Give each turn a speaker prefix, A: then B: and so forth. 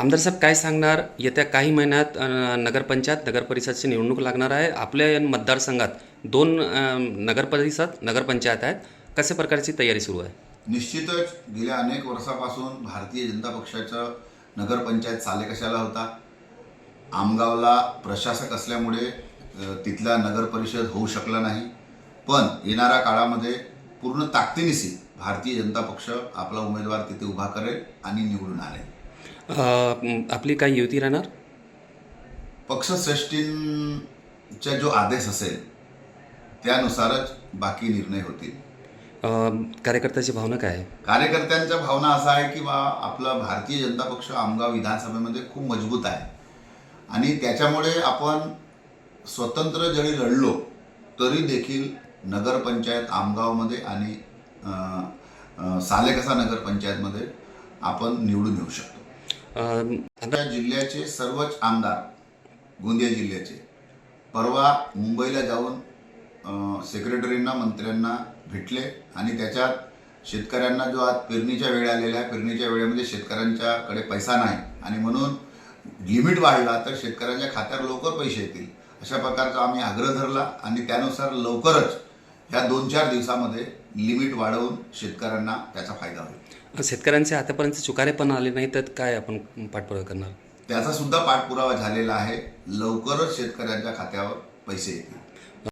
A: आमदार साहेब काय सांगणार? येत्या काही महिन्यात नगरपंचायत नगरपरिषदची निवडणूक लागणार आहे. आपल्या मतदारसंघात दोन नगरपरिषद नगरपंचायत आहेत. कशा प्रकारची तयारी सुरू आहे?
B: निश्चितच गेल्या अनेक वर्षापासून भारतीय जनता पक्षाचं नगरपंचायत चाले कशाला होता? आमगावला प्रशासक असल्यामुळे तिथला नगरपरिषद होऊ शकला नाही. पण येणाऱ्या काळामध्ये पूर्ण ताकदीनिशी भारतीय जनता पक्ष आपला उमेदवार तिथे उभा करेल आणि निवडून आणेल.
A: अ, आपली काय युती राहणार?
B: पक्षश्रेष्ठींचा जो आदेश असेल त्यानुसारच बाकी निर्णय होतील.
A: अ, कार्यकर्त्याची भावना काय आहे?
B: कार्यकर्त्यांच्या भावना असा आहे की बा आपला भारतीय जनता पक्ष आमगाव विधानसभेमध्ये खूप मजबूत आहे. आणि त्याच्यामुळे आपण स्वतंत्र जरी लढलो तरी देखील नगरपंचायत आमगावमध्ये आणि अं, अं, सालेकसा नगरपंचायतमध्ये आपण निवडून येऊ शकतो. जिल्ह्याचे सर्वच आमदार गोंदिया जिल्ह्याचे. परवा मुंबईला जाऊन सेक्रेटरींना मंत्र्यांना भेटले आणि त्याच्यात शेतकऱ्यांना जो आज पेरणीच्या वेळ आलेल्या आहे पेरणीच्या वेळेमध्ये शेतकऱ्यांच्याकडे पैसा नाही. आणि म्हणून लिमिट वाढला तर शेतकऱ्यांच्या खात्यावर लवकर पैसे येतील. अशा प्रकारचा आम्ही आग्रह धरला आणि त्यानुसार लवकरच ह्या दोन चार दिवसामध्ये लिमिट वाढवून शेतकऱ्यांना त्याचा फायदा होईल.
A: शेतकऱ्यांचे आतापर्यंत चुकारे पण आले नाही तर काय आपण पाठपुरावा करणार?
B: त्याचा सुद्धा पाठपुरावा झालेला आहे. लवकरच शेतकऱ्यांच्या खात्यावर पैसे येतील.